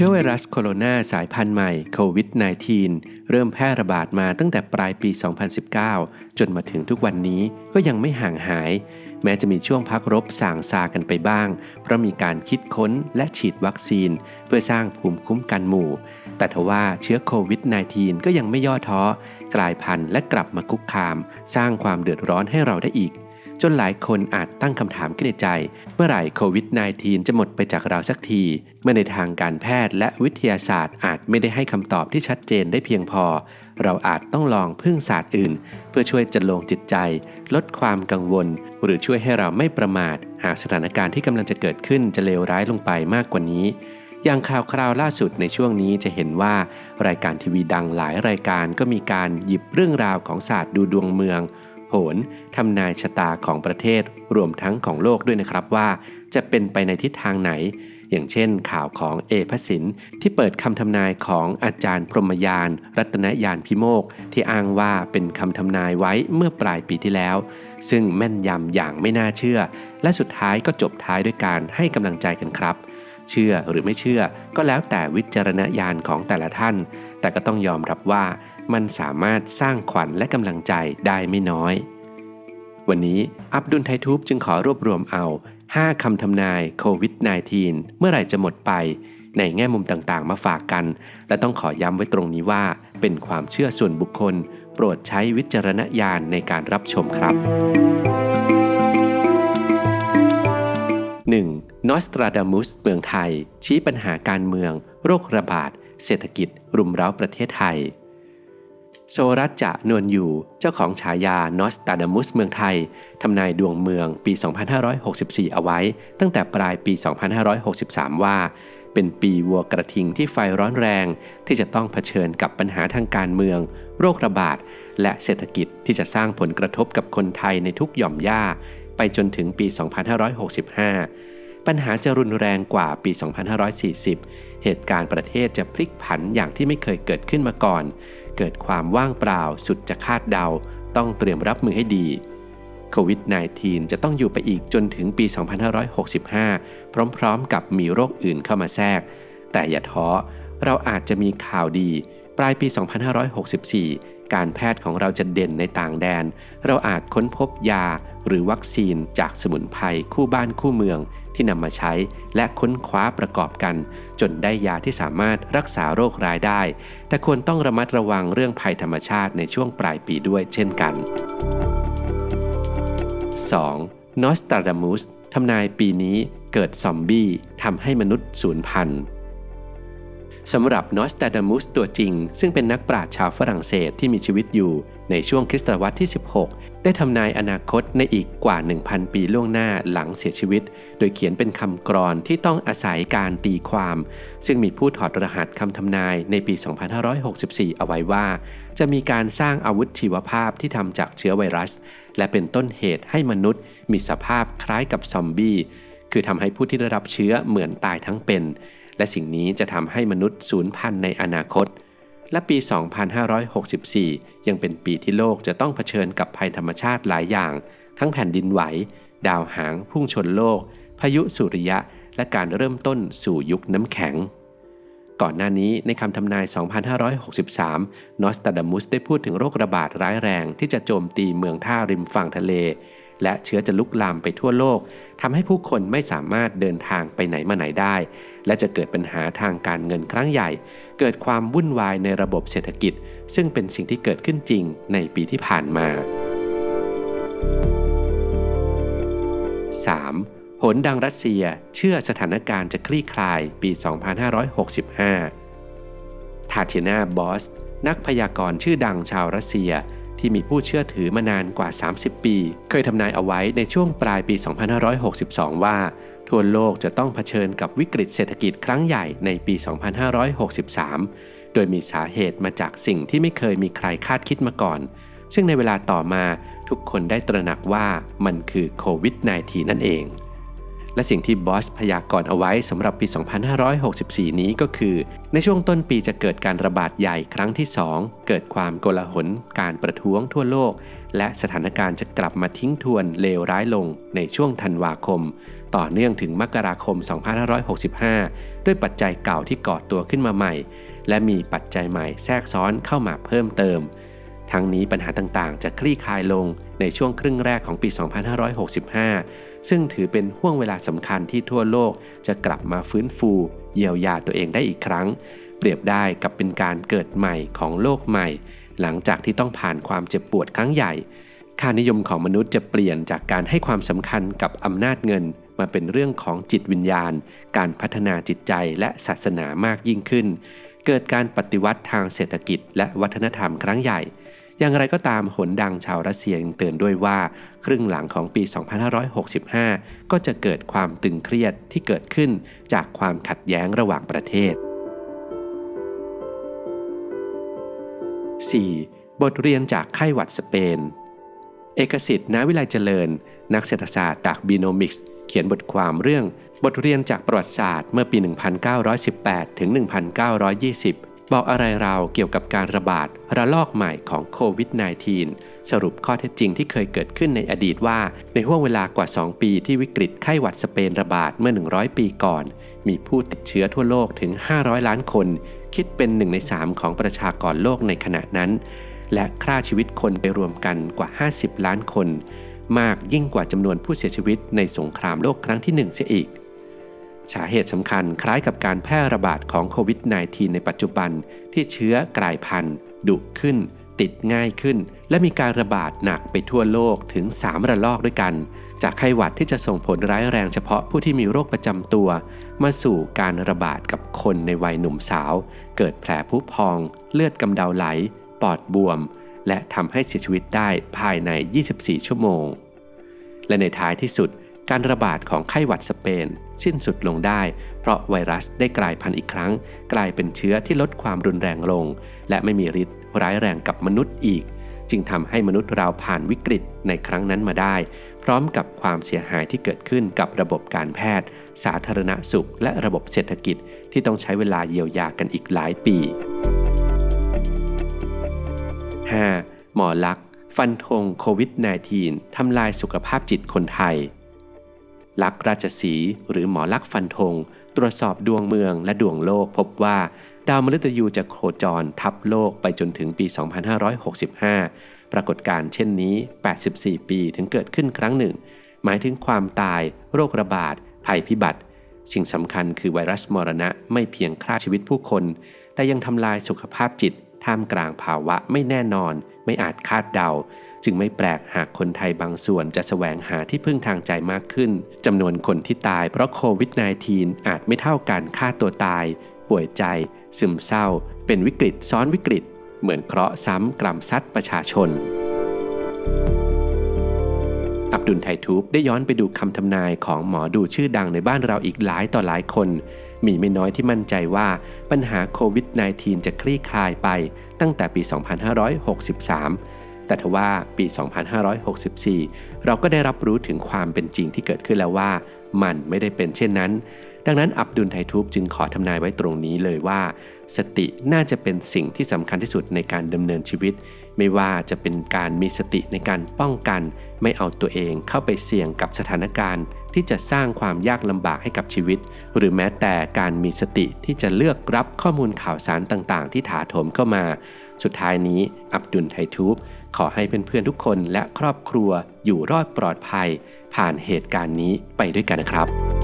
ชื้อไวรัสโคโรนาสายพันธุ์ใหม่โควิด -19 เริ่มแพร่ระบาดมาตั้งแต่ปลายปี 2019 จนมาถึงทุกวันนี้ก็ยังไม่ห่างหาย แม้จะมีช่วงพักรบส่างซากันไปบ้าง เพราะมีการคิดค้นและฉีดวัคซีน เพื่อสร้างภูมิคุ้มกันหมู่ แต่ทว่าเชื้อโควิด -19 ก็ยังไม่ย่อท้อ กลายพันธุ์และกลับมาคุกคาม สร้างความเดือดร้อนให้เราได้อีก จนหลายคนอาจตั้งคำถามขึ้นในใจ เมื่อไหร่โควิด -19 จะหมดไปจากเราสักที เมื่อในทางการแพทย์และวิทยาศาสตร์อาจไม่ได้ให้คำตอบที่ชัดเจนได้เพียงพอ เราอาจต้องลองพึ่งศาสตร์อื่น เพื่อช่วยจัดลงจิตใจ ลดความกังวล หรือช่วยให้เราไม่ประมาท หากสถานการณ์ที่กำลังจะเกิดขึ้นจะเลวร้ายลงไปมากกว่านี้อย่างข่าวคราวล่าสุดในช่วงนี้จะเห็นว่า รายการทีวีดังหลายรายการก็มีการหยิบเรื่องราวของศาสตร์ดูดวงเมือง โหนทำนายชะตาของประเทศรวมทั้งของโลกด้วยนะครับว่า จะเป็นไปในทิศทางไหน อย่างเช่นข่าวของเอพสินที่เปิดคำทำนายของอาจารย์พรหมยาน รัตนยานพิโมกที่อ้างว่าเป็นคำทำนายไว้เมื่อปลายปีที่แล้ว ซึ่งแม่นยำอย่างไม่น่าเชื่อ และสุดท้ายก็จบท้ายด้วยการให้กำลังใจกันครับ เชื่อหรือไม่เชื่อ ก็แล้วแต่วิจารณญาณของแต่ละท่าน แต่ก็ต้องยอมรับว่ามันสามารถสร้างขวัญและกำลังใจได้ไม่น้อย วันนี้อับดุลไททูบจึงขอรวบรวมเอา 5คำทำนายโควิด -19 เมื่อไหร่จะหมดไป ในแง่มุมต่างๆ มาฝากกัน และต้องขอย้ำไว้ตรงนี้ว่า เป็นความเชื่อส่วนบุคคล โปรดใช้วิจารณญาณในการรับชมครับ 1. นอสตราดามุสเมืองไทย ชี้ปัญหาการเมือง โรคระบาด เศรษฐกิจ รุมเร้าประเทศไทย โซรัจจะนวลอยู่เจ้าของฉายานอสตราดามุสเมืองไทยทำนายดวงเมืองปี 2564 เอาไว้ ตั้งแต่ปลายปี 2563 ว่า เป็นปีวัวกระทิงที่ไฟร้อนแรง ที่จะต้องเผชิญกับปัญหาทางการเมือง โรคระบาด และเศรษฐกิจที่จะสร้างผลกระทบกับคนไทยในทุกหย่อมย่าไปจนถึงปี 2565 ปัญหาจะรุนแรงกว่าปี 2540 เหตุการณ์ประเทศจะพลิกผันอย่างที่ไม่เคยเกิดขึ้นมาก่อน เกิดความว่างเปล่าสุดจะคาดเดา ต้องเตรียมรับมือให้ดีโควิด -19 จะต้องอยู่ไปอีกจนถึงปี 2565 พร้อมๆ กับมีโรคอื่นเข้ามาแทรก แต่อย่าท้อ เราอาจจะมีข่าวดี ปลายปี 2564 การแพทย์ของเราจะเด่นในต่างแดน เราอาจค้นพบยา หรือวัคซีนจากสมุนไพรคู่บ้านคู่เมืองที่นำมาใช้และค้นคว้าประกอบกัน จนได้ยาที่สามารถรักษาโรคร้ายได้ แต่ควรต้องระมัดระวังเรื่องภัยธรรมชาติในช่วงปลายปีด้วยเช่นกัน 2. นอสตราดามุสทำนายปีนี้เกิดซอมบี้ทำให้มนุษย์สูญพันธุ์ สำหรับนอสตาดามุสตัวจริง ซึ่งเป็นนักปราชญ์ชาวฝรั่งเศสที่มีชีวิตอยู่ในช่วงคริสตศตวรรษที่ 16 ได้ทำนายอนาคตในอีกกว่า 1,000 ปีล่วงหน้าหลังเสียชีวิต โดยเขียนเป็นคำกรอนที่ต้องอาศัยการตีความ ซึ่งมีผู้ถอดรหัสคำทำนายในปี 2564 เอาไว้ว่า จะมีการสร้างอาวุธชีวภาพที่ทำจากเชื้อไวรัส และเป็นต้นเหตุให้มนุษย์ มีสภาพคล้ายกับซอมบี้คือทำให้ผู้ที่ได้รับเชื้อเหมือนตายทั้งเป็น และสิ่งนี้จะทำให้มนุษย์สูญพันธุ์ในอนาคต และปี 2564 ยังเป็นปีที่โลกจะต้องเผชิญกับภัยธรรมชาติหลายอย่าง ทั้งแผ่นดินไหว ดาวหาง พุ่งชนโลก พายุสุริยะ และการเริ่มต้นสู่ยุคน้ำแข็ง ก่อนหน้านี้ในคำทำนาย 2563 นอสตาดามุสได้พูดถึงโรคระบาดร้ายแรงที่จะโจมตีเมืองท่าริมฝั่งทะเล และเชื้อจะลุกลามไปทั่วโลกทำให้ผู้คนไม่สามารถเดินทางไปไหนมาไหนได้ และจะเกิดปัญหาทางการเงินครั้งใหญ่ เกิดความวุ่นวายในระบบเศรษฐกิจ ซึ่งเป็นสิ่งที่เกิดขึ้นจริงในปีที่ผ่านมา 3. หนดังรัสเซียเชื่อสถานการณ์จะคลี่คลายปี 2565 ทาเทนาบอส นักพยากรณ์ชื่อดังชาวรัสเซีย ที่มีผู้เชื่อถือมานานกว่า 30 ปี เคยทำนายเอาไว้ในช่วงปลายปี 2562 ว่า ทั่วโลกจะต้องเผชิญกับวิกฤตเศรษฐกิจครั้งใหญ่ในปี 2563 โดยมีสาเหตุมาจากสิ่งที่ไม่เคยมีใครคาดคิดมาก่อน ซึ่งในเวลาต่อมาทุกคนได้ตระหนักว่ามันคือโควิด -19 นั่นเอง และสิ่งที่บอสพยากรณ์เอาไว้สำหรับปี 2564 นี้ก็คือ ในช่วงต้นปีจะเกิดการระบาดใหญ่ครั้งที่ 2 เกิดความโกลาหล การประท้วงทั่วโลก และสถานการณ์จะกลับมาทิ้งทวนเลวร้ายลงในช่วงธันวาคม ต่อเนื่องถึงมกราคม 2565 ด้วยปัจจัยเก่าที่ก่อตัวขึ้นมาใหม่ และมีปัจจัยใหม่แทรกซ้อนเข้ามาเพิ่มเติม ทั้งนี้ปัญหาต่างๆ จะคลี่คลายลงในช่วงครึ่งแรกของปี 2565 ซึ่งถือเป็นห่วงเวลาสำคัญที่ทั่วโลกจะกลับมาฟื้นฟู เยียวยาตัวเองได้อีกครั้ง เปรียบได้กับเป็นการเกิดใหม่ของโลกใหม่ หลังจากที่ต้องผ่านความเจ็บปวดครั้งใหญ่ ค่านิยมของมนุษย์จะเปลี่ยนจากการให้ความสำคัญกับอำนาจเงิน มาเป็นเรื่องของจิตวิญญาณ การพัฒนาจิตใจและศาสนามากยิ่งขึ้น เกิดการปฏิวัติทางเศรษฐกิจและวัฒนธรรมครั้งใหญ่ อย่างไรก็ตามหนดังชาวรัสเซียยังเตือนด้วยว่า ครึ่งหลังของปี 2565 ก็จะเกิดความตึงเครียดที่เกิดขึ้นจากความขัดแย้งระหว่างประเทศ 4. บทเรียนจากไข้หวัดสเปน เอกสิทธิ์ณวิไลเจริญ นักเศรษฐศาสตร์จากบีโนมิกส์เขียนบทความเรื่อง บทเรียนจากประวัติศาสตร์เมื่อปี 1918 ถึง 1920 บอกอะไรเราเกี่ยวกับการระบาดระลอกใหม่ของโควิด -19 สรุปข้อเท็จจริงที่เคยเกิดขึ้นในอดีตว่า ในห่วงเวลากว่า 2 ปีที่วิกฤตไข้หวัดสเปนระบาดเมื่อ 100 ปีก่อน มีผู้ติดเชื้อทั่วโลกถึง 500 ล้านคน คิดเป็น1ใน3ของประชากรโลกในขณะนั้น และฆ่าชีวิตคนไปรวมกันกว่า 50 ล้านคน มากยิ่งกว่าจำนวนผู้เสียชีวิตในสงครามโลกครั้งที่1เสียอีก สาเหตุสำคัญคล้ายกับการแพร่ระบาดของโควิด -19 ในปัจจุบันที่เชื้อกลายพันธุ์ ดุขึ้น ติดง่ายขึ้น และมีการระบาดหนักไปทั่วโลกถึง 3 ระลอกด้วยกัน จากไข้หวัดที่จะส่งผลร้ายแรงเฉพาะผู้ที่มีโรคประจำตัว มาสู่การระบาดกับคนในวัยหนุ่มสาว เกิดแผลผุพอง เลือดกำเดาไหล ปอดบวม และทำให้เสียชีวิตได้ภายใน 24 ชั่วโมง และในท้ายที่สุด การระบาดของไข้หวัดสเปน สิ้นสุดลงได้ เพราะไวรัสได้กลายพันธุ์อีกครั้ง กลายเป็นเชื้อที่ลดความรุนแรงลง และไม่มีฤทธิ์ร้ายแรงกับมนุษย์อีก จึงทำให้มนุษย์เราผ่านวิกฤตในครั้งนั้นมาได้ พร้อมกับความเสียหายที่เกิดขึ้นกับระบบการแพทย์ สาธารณสุข และระบบเศรษฐกิจที่ต้องใช้เวลาเยียวยากันอีกหลายปี 5. หมอลักษณ์ฟันธงโควิด -19 ทำลายสุขภาพจิตคนไทย ลักษ์ราชสีหรือหมอลักษ์ฟันธง ตรวจสอบดวงเมืองและดวงโลกพบว่า ดาวมฤตยูจะโคจรทับโลกไปจนถึงปี 2565 ปรากฏการณ์เช่นนี้ 84 ปีถึงเกิดขึ้นครั้งหนึ่ง หมายถึงความตาย โรคระบาด ภัยพิบัติ สิ่งสำคัญคือไวรัสมรณะไม่เพียงฆ่าชีวิตผู้คน แต่ยังทำลายสุขภาพจิตท่ามกลางภาวะไม่แน่นอน ไม่อาจคาดเดา จึงไม่แปลกหากคนไทยบางส่วนจะแสวงหาที่พึ่งทางใจมากขึ้นจำนวนคนที่ตายเพราะโควิด -19 อาจไม่เท่ากันฆ่าตัวตาย ป่วยใจ ซึมเศร้า เป็นวิกฤตซ้อนวิกฤต เหมือนเคราะห์ซ้ำกล่ำซัดประชาชน ดุลไททูบได้ย้อนไปดูคำทำนายของหมอดูชื่อดังในบ้านเราอีกหลายต่อหลายคน มีไม่น้อยที่มั่นใจว่าปัญหาโควิด -19 จะคลี่คลายไปตั้งแต่ปี 2563 แต่ทว่าปี 2564 เราก็ได้รับรู้ถึงความเป็นจริงที่เกิดขึ้นแล้วว่า มันไม่ได้เป็นเช่นนั้น ดังนั้นอับดุลไททูบจึงขอทำนายไว้ตรงนี้เลยว่า สติน่าจะเป็นสิ่งที่สำคัญที่สุดในการดำเนินชีวิต ไม่ว่าจะเป็นการมีสติในการป้องกัน ไม่เอาตัวเองเข้าไปเสี่ยงกับสถานการณ์ ที่จะสร้างความยากลำบากให้กับชีวิต หรือแม้แต่การมีสติที่จะเลือกรับข้อมูลข่าวสารต่างๆ ที่ถาโถมเข้ามา สุดท้ายนี้อับดุลไททูบขอให้เพื่อนๆทุกคนและครอบครัวอยู่รอดปลอดภัย ผ่านเหตุการณ์นี้ไปด้วยกันนะครับ